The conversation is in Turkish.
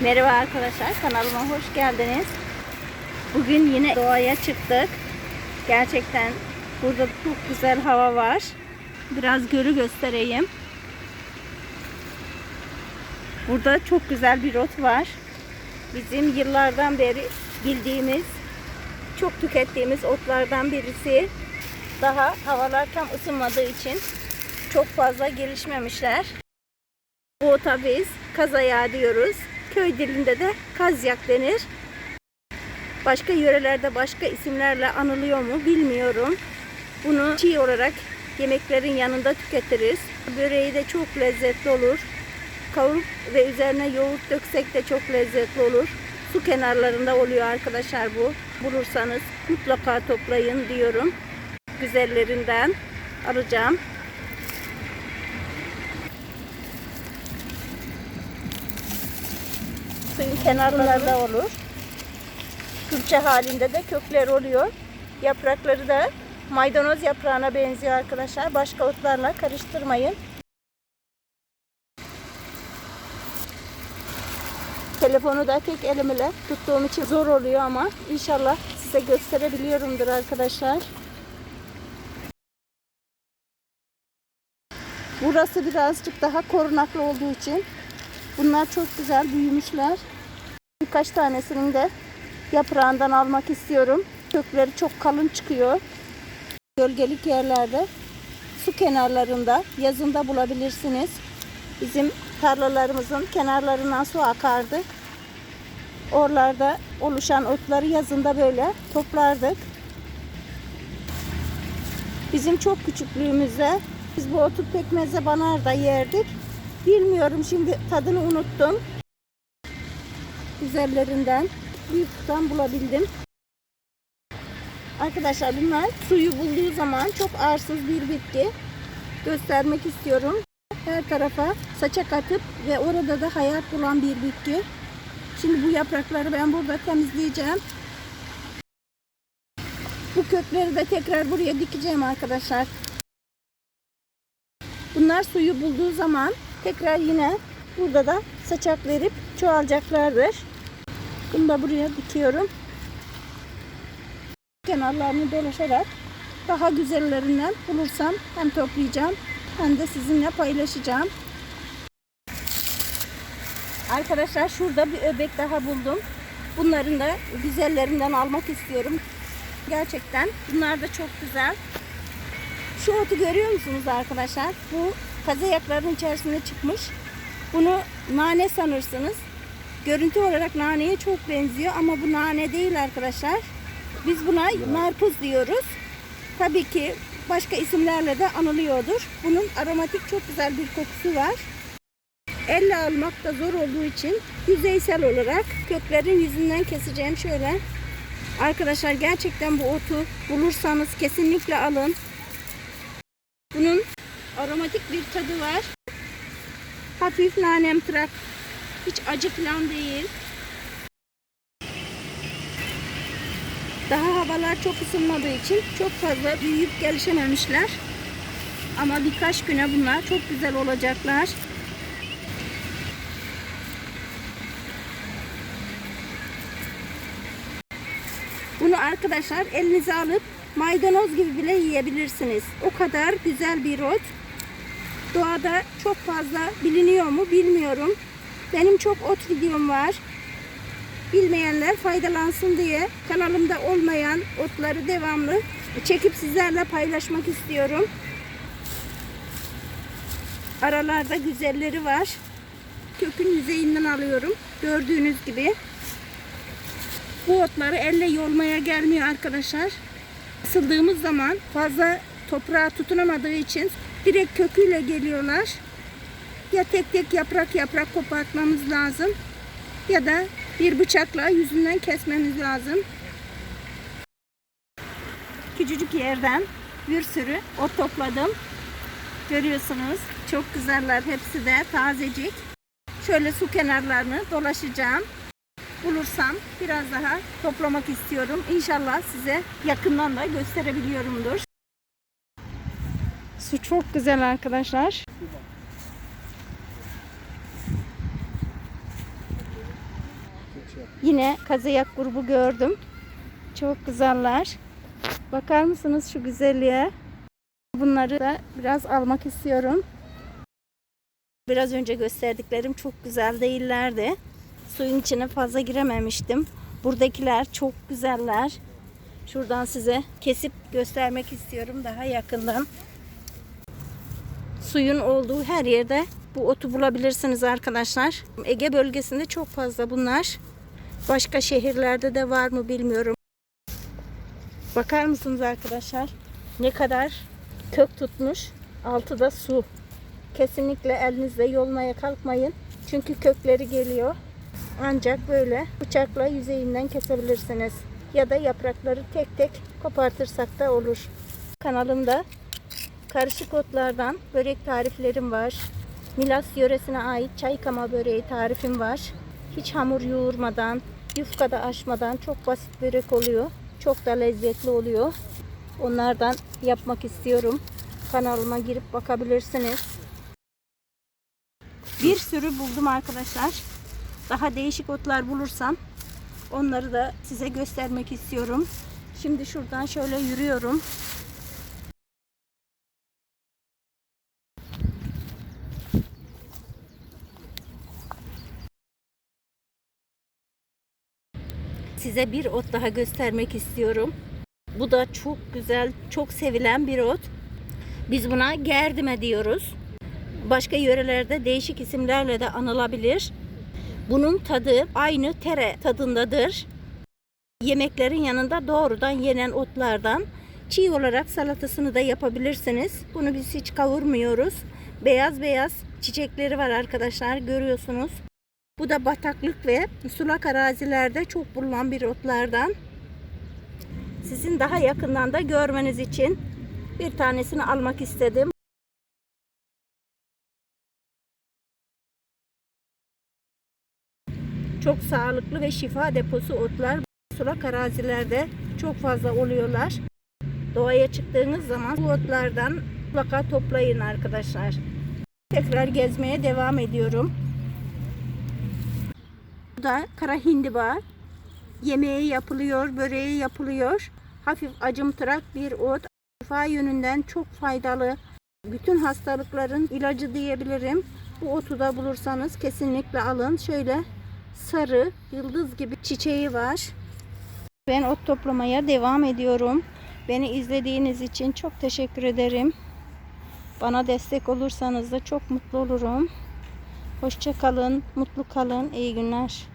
Merhaba arkadaşlar kanalıma hoş geldiniz. Bugün yine doğaya çıktık. Gerçekten burada çok güzel hava var. Biraz gölü göstereyim. Burada çok güzel bir ot var. Bizim yıllardan beri bildiğimiz, çok tükettiğimiz otlardan birisi. Daha havalar tam ısınmadığı için çok fazla gelişmemişler. Bu ota biz kazaya diyoruz. Köy dilinde de kazyak denir. Başka yörelerde başka isimlerle anılıyor mu bilmiyorum. Bunu çiğ olarak yemeklerin yanında tüketiriz. Böreği de çok lezzetli olur. Kavurup ve üzerine yoğurt döksek de çok lezzetli olur. Su kenarlarında oluyor arkadaşlar bu. Bulursanız mutlaka toplayın diyorum. Güzellerinden alacağım. Suyun kenarlarında olur. Külçe halinde de kökler oluyor. Yaprakları da maydanoz yaprağına benziyor arkadaşlar. Başka otlarla karıştırmayın. Telefonu da tek elimle tuttuğum için zor oluyor ama inşallah size gösterebiliyorumdur arkadaşlar. Burası birazcık daha korunaklı olduğu için bunlar çok güzel büyümüşler. Birkaç tanesinin de yaprağından almak istiyorum. Kökleri çok kalın çıkıyor. Gölgelik yerlerde, su kenarlarında, yazında bulabilirsiniz. Bizim tarlalarımızın kenarlarından su akardı. Oralarda oluşan otları yazında böyle toplardık. Bizim çok küçüklüğümüzde biz bu otu pekmeze banar da yerdik. Bilmiyorum şimdi tadını unuttum. Güzellerinden bir tutam bulabildim. Arkadaşlar bunlar suyu bulduğu zaman çok arsız bir bitki. Göstermek istiyorum. Her tarafa saça katıp ve orada da hayat bulan bir bitki. Şimdi bu yaprakları ben burada temizleyeceğim. Bu kökleri de tekrar buraya dikeceğim arkadaşlar. Bunlar suyu bulduğu zaman tekrar yine burada da saçak verip çoğalacaklardır. Bunu da buraya dikiyorum. Kenarlarını dolaşarak daha güzellerinden bulursam hem toplayacağım hem de sizinle paylaşacağım. Arkadaşlar şurada bir öbek daha buldum. Bunların da güzellerinden almak istiyorum. Gerçekten bunlar da çok güzel. Şu otu görüyor musunuz arkadaşlar? Bu kazayakların içerisinde çıkmış. Bunu nane sanırsınız. Görüntü olarak naneye çok benziyor ama bu nane değil arkadaşlar. Biz buna narpuz diyoruz. Tabii ki başka isimlerle de anılıyordur. Bunun aromatik çok güzel bir kokusu var. Elle almak da zor olduğu için yüzeysel olarak köklerin yüzünden keseceğim şöyle. Arkadaşlar gerçekten bu otu bulursanız kesinlikle alın. Bunun aromatik bir tadı var. Hafif nanemtırak. Hiç acı falan değil. Daha havalar çok ısınmadığı için çok fazla büyüyüp gelişememişler. Ama birkaç güne bunlar çok güzel olacaklar. Bunu arkadaşlar elinize alıp maydanoz gibi bile yiyebilirsiniz. O kadar güzel bir ot. Doğada çok fazla biliniyor mu bilmiyorum. Benim çok ot videom var. Bilmeyenler faydalansın diye kanalımda olmayan otları devamlı çekip sizlerle paylaşmak istiyorum. Aralarda güzelleri var. Kökün yüzeyinden alıyorum. Gördüğünüz gibi. Bu otları elle yolmaya gelmiyor arkadaşlar. Isıldığımız zaman fazla toprağa tutunamadığı için direkt köküyle geliyorlar. Ya tek tek yaprak yaprak kopartmamız lazım ya da bir bıçakla yüzünden kesmemiz lazım. Küçücük yerden bir sürü ot topladım. Görüyorsunuz çok güzeller hepsi de tazecik. Şöyle su kenarlarını dolaşacağım. Bulursam biraz daha toplamak istiyorum. İnşallah size yakından da gösterebiliyorumdur. Su çok güzel arkadaşlar. Yine kazayak grubu gördüm. Çok güzeller. Bakar mısınız şu güzelliğe? Bunları da biraz almak istiyorum. Biraz önce gösterdiklerim çok güzel değillerdi. Suyun içine fazla girememiştim. Buradakiler çok güzeller. Şuradan size kesip göstermek istiyorum daha yakından. Suyun olduğu her yerde bu otu bulabilirsiniz arkadaşlar. Ege bölgesinde çok fazla bunlar. Başka şehirlerde de var mı bilmiyorum. Bakar mısınız arkadaşlar? Ne kadar kök tutmuş. Altı da su. Kesinlikle elinizle yolmaya kalkmayın. Çünkü kökleri geliyor. Ancak böyle bıçakla yüzeyinden kesebilirsiniz. Ya da yaprakları tek tek kopartırsak da olur. Kanalımda karışık otlardan börek tariflerim var. Milas yöresine ait çay kama böreği tarifim var. Hiç hamur yoğurmadan, yufkada açmadan çok basit börek oluyor. Çok da lezzetli oluyor. Onlardan yapmak istiyorum. Kanalıma girip bakabilirsiniz. Bir sürü buldum arkadaşlar. Daha değişik otlar bulursam onları da size göstermek istiyorum. Şimdi şuradan şöyle yürüyorum. Size bir ot daha göstermek istiyorum. Bu da çok güzel, çok sevilen bir ot. Biz buna gerdime diyoruz. Başka yörelerde değişik isimlerle de anılabilir. Bunun tadı aynı tere tadındadır. Yemeklerin yanında doğrudan yenen otlardan çiğ olarak salatasını da yapabilirsiniz. Bunu biz hiç kavurmuyoruz. Beyaz beyaz çiçekleri var arkadaşlar görüyorsunuz. Bu da bataklık ve sulak arazilerde çok bulunan bir otlardan. Sizin daha yakından da görmeniz için bir tanesini almak istedim. Çok sağlıklı ve şifa deposu otlar sulak arazilerde çok fazla oluyorlar. Doğaya çıktığınız zaman bu otlardan mutlaka toplayın arkadaşlar. Tekrar gezmeye devam ediyorum. Bu da kara hindiba. Yemeği yapılıyor, böreği yapılıyor. Hafif acımtırak bir ot. Şifa yönünden çok faydalı. Bütün hastalıkların ilacı diyebilirim. Bu otu da bulursanız kesinlikle alın. Şöyle sarı, yıldız gibi çiçeği var. Ben ot toplamaya devam ediyorum. Beni izlediğiniz için çok teşekkür ederim. Bana destek olursanız da çok mutlu olurum. Hoşça kalın, mutlu kalın, iyi günler.